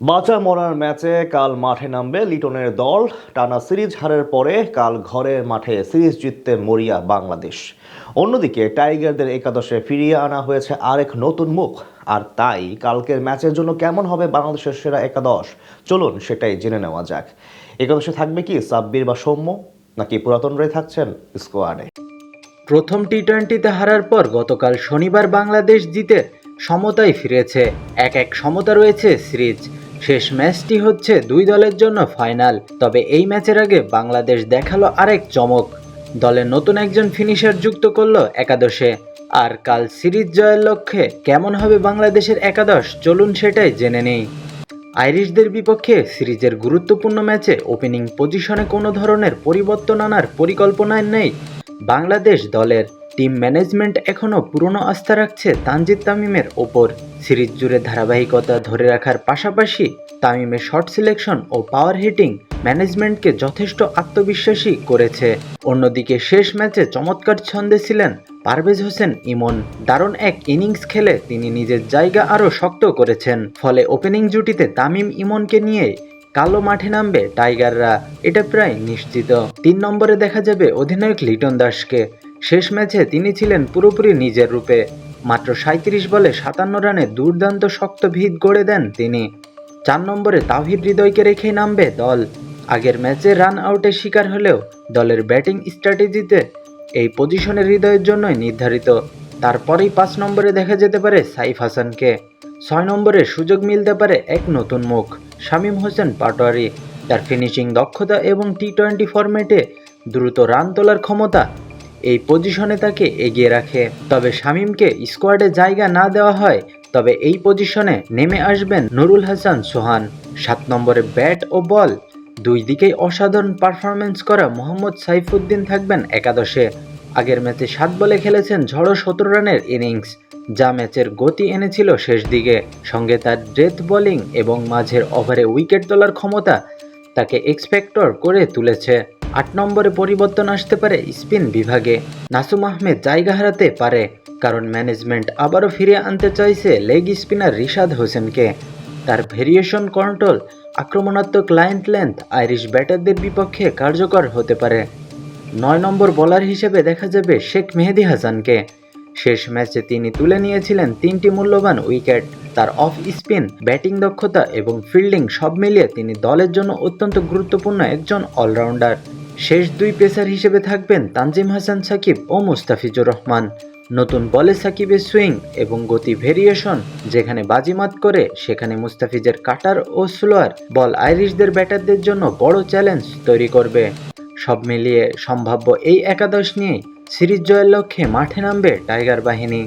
বাঁচা মরার ম্যাচে কাল মাঠে নামবে লিটনের দল। টানা সিরিজ হারের পরে কাল ঘরের মাঠে সিরিজ জিততে মরিয়া বাংলাদেশ। অন্যদিকে টাইগারদের একাদশে ফিরিয়ে আনা হয়েছে আরেক নতুন মুখ। আর তাই কালকের ম্যাচের জন্য কেমন হবে বাংলাদেশের সেরা একাদশ? চলুন সেটাই জেনে নেওয়া যাক। একাদশে থাকবে কি সাব্বির বা সৌম্য, নাকি পুরাতনরাই থাকছেন স্কোয়াডে? প্রথম টি টোয়েন্টিতে হারার পর গতকাল শনিবার বাংলাদেশ জিতে সমতায় ফিরেছে। এক এক সমতা রয়েছে সিরিজ। শেষ ম্যাচটি হচ্ছে দুই দলের জন্য ফাইনাল, তবে এই ম্যাচের আগে বাংলাদেশ দেখাল আরেক চমক। দলের নতুন একজন ফিনিশার যুক্ত করল একাদশে। আর কাল সিরিজ জয়ের লক্ষ্যে কেমন হবে বাংলাদেশের একাদশ, চলুন সেটাই জেনে নেই। আইরিশদের বিপক্ষে সিরিজের গুরুত্বপূর্ণ ম্যাচে ওপেনিং পজিশনে কোনো ধরনের পরিবর্তন আনার পরিকল্পনায় নেই বাংলাদেশ দলের। টিম ম্যানেজমেন্ট এখনও পুরনো আস্থা রাখছে তানজিদ তামিমের ওপর। সিরিজ জুড়ে ধারাবাহিকতা ধরে রাখার পাশাপাশি তামিমের শর্ট সিলেকশন ও পাওয়ার হিটিং ম্যানেজমেন্টকে যথেষ্ট আত্মবিশ্বাসী করেছে। অন্যদিকে শেষ ম্যাচে চমৎকার ছন্দে ছিলেন পারভেজ হোসেন ইমন। দারুণ এক ইনিংস খেলে তিনি নিজের জায়গা আরও শক্ত করেছেন। ফলে ওপেনিং জুটিতে তামিম ইমনকে নিয়ে কালো মাঠে নামবে টাইগাররা, এটা প্রায় নিশ্চিত। তিন নম্বরে দেখা যাবে অধিনায়ক লিটন দাসকে। শেষ ম্যাচে তিনি ছিলেন পুরোপুরি নিজের রূপে। মাত্র সাঁত্রিশ বলে সাতান্ন রানে দুর্দান্ত শক্ত ভিত গড়ে দেন তিনি। চার নম্বরে তাওহিদ হৃদয়কে রেখেই নামবে দল। আগের ম্যাচে রান আউটের শিকার হলেও দলের ব্যাটিং স্ট্র্যাটেজিতে এই পজিশনের হৃদয়ের জন্যই নির্ধারিত। তারপরেই পাঁচ নম্বরে দেখা যেতে পারে সাইফ হাসানকে। ছয় নম্বরে সুযোগ মিলতে পারে এক নতুন মুখ, শামীম হোসেন পাটোয়ারি। তার ফিনিশিং দক্ষতা এবং টি টোয়েন্টি ফরম্যাটে দ্রুত রান তোলার ক্ষমতা এই পজিশনে তাকে এগিয়ে রাখে। তবে শামীমকে স্কোয়াডে জায়গা না দেওয়া হয়, তবে এই পজিশনে নেমে আসবেন নুরুল হাসান সোহান। সাত নম্বরে ব্যাট ও বল দুই দিকেই অসাধারণ পারফরমেন্স করা মোহাম্মদ সাইফুদ্দিন থাকবেন একাদশে। আগের ম্যাচে সাত বলে খেলেছেন ঝড়ো সতেরো রানের ইনিংস যা ম্যাচের গতি এনেছিল শেষ দিকে। সঙ্গে তার ডেথ বোলিং এবং মাঝের ওভারে উইকেট তোলার ক্ষমতা তাকে এক্সপেক্টর করে তুলেছে। আট নম্বরে পরিবর্তন আসতে পারে স্পিন বিভাগে। নাসুম আহমেদ জায়গা হারাতে পারে, কারণ ম্যানেজমেন্ট আবারও ফিরিয়ে আনতে চাইছে লেগ স্পিনার রিশাদ হোসেনকে। তার ভেরিয়েশন কন্ট্রোল আক্রমণাত্মক লাইন লেন্থ আইরিশ ব্যাটারদের বিপক্ষে কার্যকর হতে পারে। নয় নম্বর বোলার হিসেবে দেখা যাবে শেখ মেহেদি হাসানকে। শেষ ম্যাচে তিনি তুলে নিয়েছিলেন তিনটি মূল্যবান উইকেট। তার অফ স্পিন, ব্যাটিং দক্ষতা এবং ফিল্ডিং সব মিলিয়ে তিনি দলের জন্য অত্যন্ত গুরুত্বপূর্ণ একজন অলরাউন্ডার। শেষ দুই পেসার হিসেবে থাকবেন তানজিম হাসান, সাকিব ও মুস্তাফিজুর রহমান। নতুন বলে সাকিবের সুইং এবং গতি ভেরিয়েশন যেখানে বাজিমাত করে, সেখানে মুস্তাফিজের কাটার ও স্লোয়ার বল আইরিশদের ব্যাটারদের জন্য বড় চ্যালেঞ্জ তৈরি করবে। সব মিলিয়ে সম্ভাব্য এই একাদশ নিয়ে সিরিজ জয়ের লক্ষ্যে মাঠে নামবে টাইগার বাহিনী।